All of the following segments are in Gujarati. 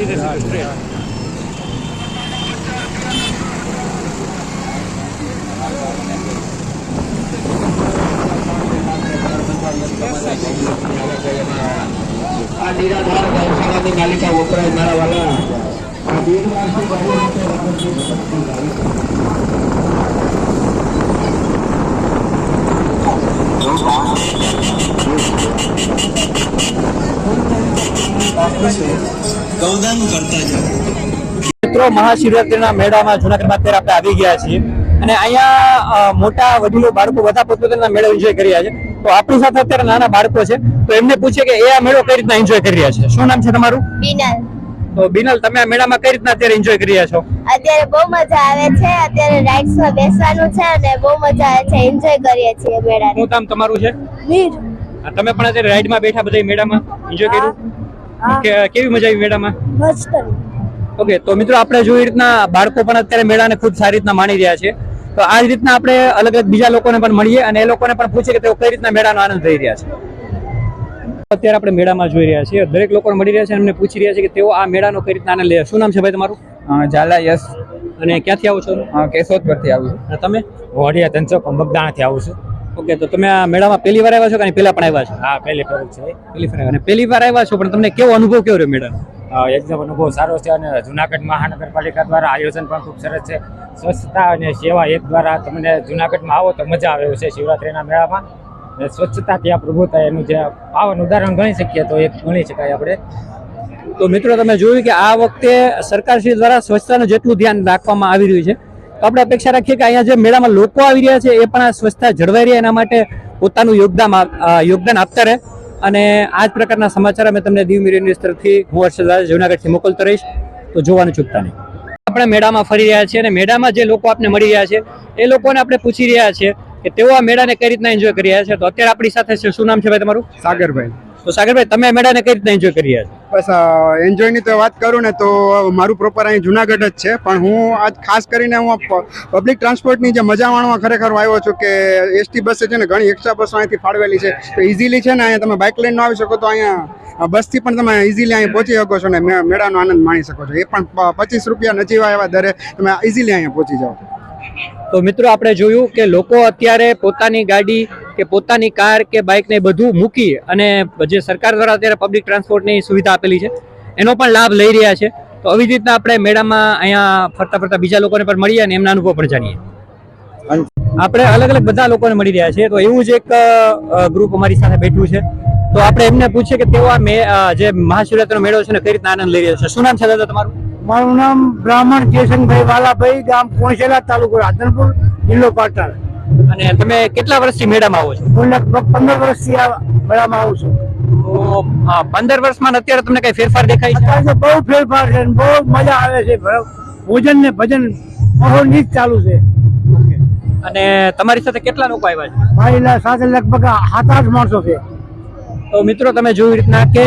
સીધે સીધું straight. આ નિરાધાર ગૌશાળાની માલિકા વપરાય મારા વાલા આ બિનવારસી બાળકો માટે રાહતની ભરતી લાવી. ગૌદાન કરતા જાઓ. મિત્રો મહાશિવરાત્રીના મેળામાં જુનાગઢમાં અત્યારે આપણે આવી ગયા છીએ. અને અહીંયા મોટા વડીલો બાળકો બધા પોતપોતાના મેળો એન્જોય કરી રહ્યા છે. તો આપણી સાથે અત્યારે નાના બાળકો છે. તો એમને પૂછે કે એ આ મેળો કઈ રીતના એન્જોય કરી રહ્યા છે? શું નામ છે તમારું? બિનલ. તો બિનલ તમે આ મેળામાં કઈ રીતના અત્યારે એન્જોય કરી રહ્યા છો? અત્યારે બહુ મજા આવે છે. અત્યારે રાઇડ્સમાં બેસવાનું છે અને બહુ મજા આવે છે. એન્જોય કરીએ છીએ મેળાને. શું નામ તમારું છે? વીર. તમે પણ અત્યારે રાઈડમાં બેઠા બધા મેળામાં એન્જોય કર્યું? કેવી મજા આવી મેળામાં? મસ્ત ઓકે તો મિત્રો આપણે જોઈ રીતના બાળકો પણ અત્યારે મેળાને ખૂબ સારી રીતના માણી રહ્યા છે. તો આ જ રીતના આપણે અલગ અલગ બીજા લોકોને પણ મળીએ અને એ લોકોને પણ પૂછીએ કે તેઓ કઈ રીતના મેળાનો આનંદ લઈ રહ્યા છે. અત્યારે આપણે મેળામાં જોઈ રહ્યા છીએ. દરેક લોકોને મળી રહ્યા છે અને એમને પૂછી રહ્યા છે કે તેઓ આ મેળાનો કઈ રીતના આનંદ લે શું નામ છે ભાઈ તમારું? ઝાલા યશ. અને ક્યાંથી આવો છો? કેશોદ પરથી આવ્યું છું. તમે? વડિયા ધનસો બગદાણાથી આવું છું. ઓકે તો તમે આ મેળામાં પહેલી વાર આવ્યા છો કે પહેલા પણ આવ્યા છો? હા પહેલી ફેર છે. પહેલી ફેર અને પહેલી વાર આવ્યા છો પણ તમને કેવો અનુભવ કેવો રહ્યો મેળાનો? એકદમ અનુભવ સારો છે અને જુનાગઢ મહાનગરપાલિકા દ્વારા આયોજન પણ ખૂબ સરસ છે. સ્વચ્છતા અને સેવા એક દ્વારા તમને જુનાગઢમાં આવો તો મજા આવે છે શિવરાત્રિના મેળામાં. અને સ્વચ્છતા ત્યાં પ્રભુતા એનું જે પાવન ઉદાહરણ ગણી શકીએ તો એક ગણી શકાય આપણે. તો મિત્રો તમે જોયું કે આ વખતે સરકારશ્રી દ્વારા સ્વચ્છતાનું જેટલું ધ્યાન રાખવામાં આવી રહ્યું છે આપણે અપેક્ષા રાખીએ કે અહીંયા જે મેળામાં લોકો આવી રહ્યા છે એ પણ આ સ્વચ્છતા જળવાઈ રહે એના માટે પોતાનું યોગદાન યોગદાન આપતા રહે. અને આ જ પ્રકારના સમાચાર અમે તમને દીવ મીડિયા ન્યૂઝ તરફથી હું હર્ષદ જૂનાગઢથી મોકલતો રહીશ. તો જોવાનું ચૂકતા નહીં. આપણે મેળામાં ફરી રહ્યા છીએ અને મેળામાં જે લોકો આપને મળી રહ્યા છે એ લોકોને આપણે પૂછી રહ્યા છીએ કે તેઓ આ મેળાને કઈ રીતના એન્જોય કરી રહ્યા છે. તો અત્યારે આપણી સાથે છે. શું નામ છે ભાઈ તમારું? સાગરભાઈ. તો સાગરભાઈ તમે મેળાને કઈ રીતના એન્જોય કરી રહ્યા છો? બસ એન્જોયની તો વાત કરું ને તો મારું પ્રોપર અહીં જુનાગઢ જ છે, પણ હું આજ ખાસ કરીને હું પબ્લિક ટ્રાન્સપોર્ટની જે મજા માણવા ખરેખર આવ્યો છું કે એસટી બસ છે ને ઘણી એક્સ્ટ્રા બસો અહીંથી ફાળવેલી છે. તો ઇઝીલી છે ને અહીંયા તમે બાઇક લઈને આવી શકો તો અહીંયા બસથી પણ તમે ઇઝીલી અહીં પહોંચી શકો છો ને મેળાનો આનંદ માણી શકો છો. એ પણ પચીસ રૂપિયા નજીવા એવા દરે તમે ઇઝીલી અહીંયા પહોંચી જાઓ. તો મિત્રો, આપણે જોયું કે લોકો અત્યારે પોતાની ગાડી કે પોતાની કાર કે બાઇકને બધું મૂકી અને જે સરકાર દ્વારા અત્યારે પબ્લિક ટ્રાન્સપોર્ટની સુવિધા આપેલી છે, એનો પણ લાભ લઈ રહ્યા છે. તો આવી રીતના આપણે મેળામાં અહીંયા ફરતા ફરતા બીજા લોકોને પણ મળીએ અને એમના અનુભવ પણ જાણીએ. આપણે અલગ અલગ બધા લોકોને મળી રહ્યા છે. તો એવું જ એક ગ્રુપ અમારી સાથે બેઠું છે. તો આપણે એમને પૂછીએ કે તેઓ મે- જે મહાશિવરાત્રીનો મેળો છે ને કઈ રીતના આનંદ લઈ રહ્યા છે. શું નામ છે દાદા તમારું? મારું નામ બ્રાહ્મણ જયશંકભાઈ વાલાભાઈ, ગામ કોણસેલા તાલુકો રાધનપુર, જિલ્લો પાટણ. અને તમે કેટલા વર્ષથી મેળામાં આવો છો? હું લગભગ પંદર વર્ષથી આ મેળામાં આવું છું. તો પંદર વર્ષમાં અત્યારે તમને કઈ ફેરફાર દેખાય છે? અત્યારે બહુ ફેરફાર છે બહુ મજા આવે છે. ભોજન ને ભજન બહુ નીચ ચાલુ છે. અને તમારી સાથે કેટલા લોકો આવ્યા છે? મારી સાથે લગભગ સાત આઠ માણસો છે. તો મિત્રો તમે જોયું રીતના કે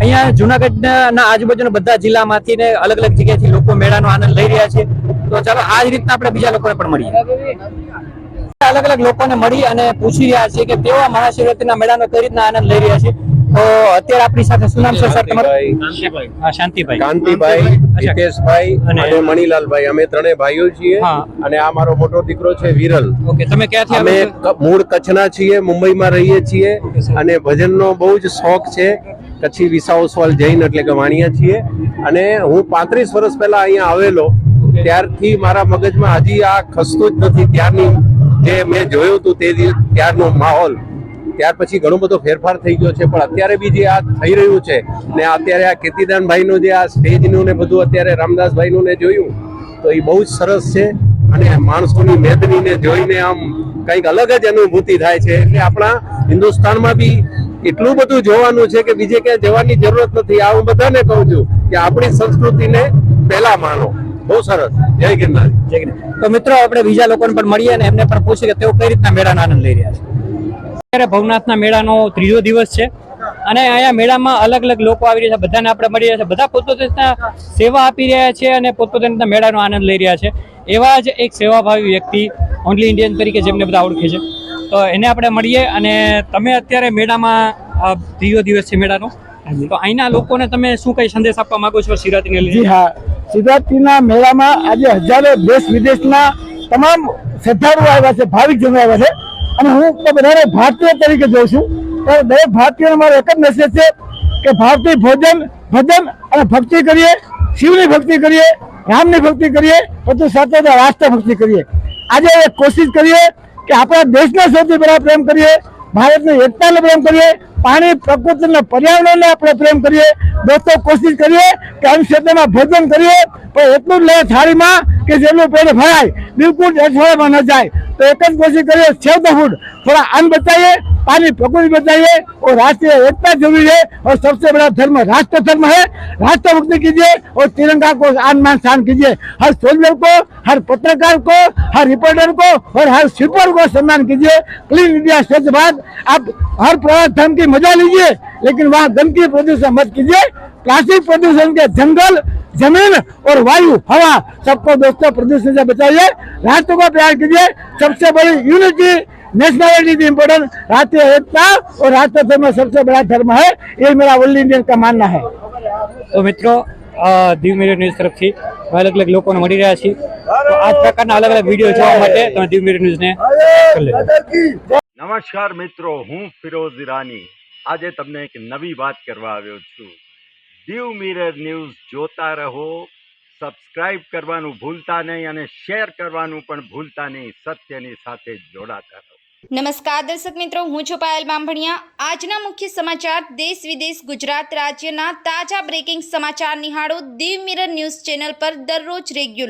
અહીંયા જુનાગઢના આજુબાજુના બધા જિલ્લામાંથી ને અલગ અલગ જગ્યાએથી લોકો મેળાનો આનંદ લઈ રહ્યા છે. તો ચાલો આ જ રીતના આપણે બીજા લોકોને પણ મળીએ. અલગ અલગ લોકોને મળી અને પૂછી રહ્યા છીએ કે તેઓ મહાશિવરાત્રીના મેળાનો કઈ રીતના આનંદ લઈ રહ્યા છે. તો અત્યારે આપણી સાથે શું નામ છે સર તમારું? શાંતિભાઈ. કાંતિભાઈ હિતેશભાઈ અને- અને મણીલાલભાઈ. અમે ત્રણેય ભાઈઓ છીએ અને આ મારો મોટો દીકરો છે વિરલ. ઓકે તમે ક્યાંથી અમે મૂળ કચ્છના છીએ મુંબઈમાં રહીએ છીએ અને ભજનનો બહુ જ શોખ છે. કચ્છી વિસાઉસવાલ જૈન એટલે કે વાણિયા છીએ. અને હું પાંત્રીસ વર્ષ પહેલા અહીંયા આવેલો. ત્યારથી મારા મગજમાં હજી આ ખસતું જ નથી. ત્યારની જે મેં જોયું હતું તે ત્યારનો માહોલ, ત્યાર પછી ઘણો બધો ફેરફાર થઈ ગયો છે, પણ અત્યારે બી જે આ થઈ રહ્યું છે ને અત્યારે આ કીર્તિદાનભાઈનું જે આ સ્ટેજનું ને બધું અત્યારે રામદાસભાઈનું ને જોયું, તો એ બહુ જ સરસ છે અને માણસોની મેદનીને જોઈને આમ કંઈક અલગ જ અનુભૂતિ થાય છે. એટલે આપણા હિન્દુસ્તાનમાં બી એટલું બધું જોવાનું છે કે બીજે ક્યાંય જવાની જરૂરત નથી. આ હું બધાને કહું છું કે આપણી સંસ્કૃતિને પહેલા માનો. બહુ સરસ. જય ગિરનાર. જય ગિરનાર. તો મિત્રો આપણે બીજા લોકોને પણ મળીએ અને એમને પણ પૂછીએ કે તેઓ કઈ રીતના મેળાનો આનંદ લઈ રહ્યા છે. અત્યારે ભવનાથના મેળાનો ત્રીજો દિવસ છે અને અહીંયા મેળામાં અલગ અલગ લોકો આવી રહ્યા છે. બધાને આપણે મળી રહ્યા છે. બધા પોતપોતાના સેવા આપી રહ્યા છે અને પોતપોતાના રીતના મેળાનો આનંદ લઈ રહ્યા છે. એવા જ એક સેવાભાવી વ્યક્તિ ઓનલી ઇન્ડિયન તરીકે જેમને બધા ઓળખે છે. તો એને આપણે મળીએ અને તમે અત્યારે મેળામાં આ ત્રીજો દિવસ છે મેળાનો. તો અહીંના લોકોને તમે શું કઈ સંદેશ આપવા માંગો છો? શિવરાત્રીને જી હા. શિવરાત્રીના મેળામાં આજે હજારો દેશ વિદેશના તમામ શ્રદ્ધાળુઓ આવ્યા છે, ભાવિક જનો આવ્યા છે. અને હું બધાને ભારતીય તરીકે જોઉં છું. તો દરેક ભારતીયોનો મારો એક જ મેસેજ છે કે ભારતીય ભોજન, ભજન અને ભક્તિ કરીએ, શિવની ભક્તિ કરીએ, રામની ભક્તિ કરીએ, બધું સાથે સાથે રાષ્ટ્ર ભક્તિ કરીએ. આજે કોશિશ કરીએ કે આપણા દેશને સૌથી પહેલાં પ્રેમ કરીએ, ભારતની એકતાને પ્રેમ કરીએ પાણી પ્રકૃતિ અને પર્યાવરણને આપણે પ્રેમ કરીએ, દોસ્તો કોશિશ કરીએ કે અંધશ્રદ્ધામાં ભોજન કરીએ. પણ એટલું જ લે થાળીમાં કે જેનું પેટ ભરાય, બિલકુલ અઠવાડિયામાં ન જાય. एक कोशिश करिए सेव द फूड थोड़ा अन्न बचाइए पानी पकौड़ी बचाइए और राष्ट्रीय एकता जरूरी है और सबसे बड़ा धर्म राष्ट्र धर्म है राष्ट्र मुक्ति कीजिए और तिरंगा को आन मान शान कीजिए हर सोल्जर को हर पत्रकार को हर रिपोर्टर को और हर शिल्पर को सम्मान कीजिए क्लीन इंडिया स्वच्छ भारत आप हर प्रवास धर्म की मजा लीजिए लेकिन वहाँ गंदगी प्रदूषण मत कीजिए प्लास्टिक प्रदूषण के जंगल जमीन और वायु हवा सबको दोस्तों प्रदूषण से बचाइए राष्ट्र को प्यार कीजिए सबसे बड़ी यूनिटी नेशनलिटी इम्पोर्टेंट राष्ट्रीय एकता और राष्ट्र धर्म सबसे बड़ा धर्म है ये मेरा ओनली इंडियन का मानना है તો મિત્રો અ, દીવ મિરર ન્યૂઝ તરફથી અલગ અલગ લોકોને મળી રહ્યા છીએ તો આ જ પ્રકારના અલગ અલગ વિડીયો જોવા માટે તમે દીવ મિરર ન્યૂઝને કરી લેજો નમસ્કાર મિત્રો હું ફિરોઝ ઈરાની આજે તમને એક નવી વાત કરવા આવ્યો છું દીવ મિરર ન્યૂઝ જોતા રહો, સબસ્ક્રાઇબ કરવાનું ભૂલતા નહીં અને શેર કરવાનું પણ ભૂલતા નહીં, સત્યની સાથે જોડાતા રહો. નમસ્કાર દર્શક મિત્રો, હું છું પાયલ બામભણિયા આજના મુખ્ય સમાચાર, દેશ વિદેશ, ગુજરાત રાજ્યના તાજા બ્રેકિંગ સમાચાર નિહાળો દીવ મિરર ન્યૂઝ ચેનલ પર દરરોજ રેગ્યુલર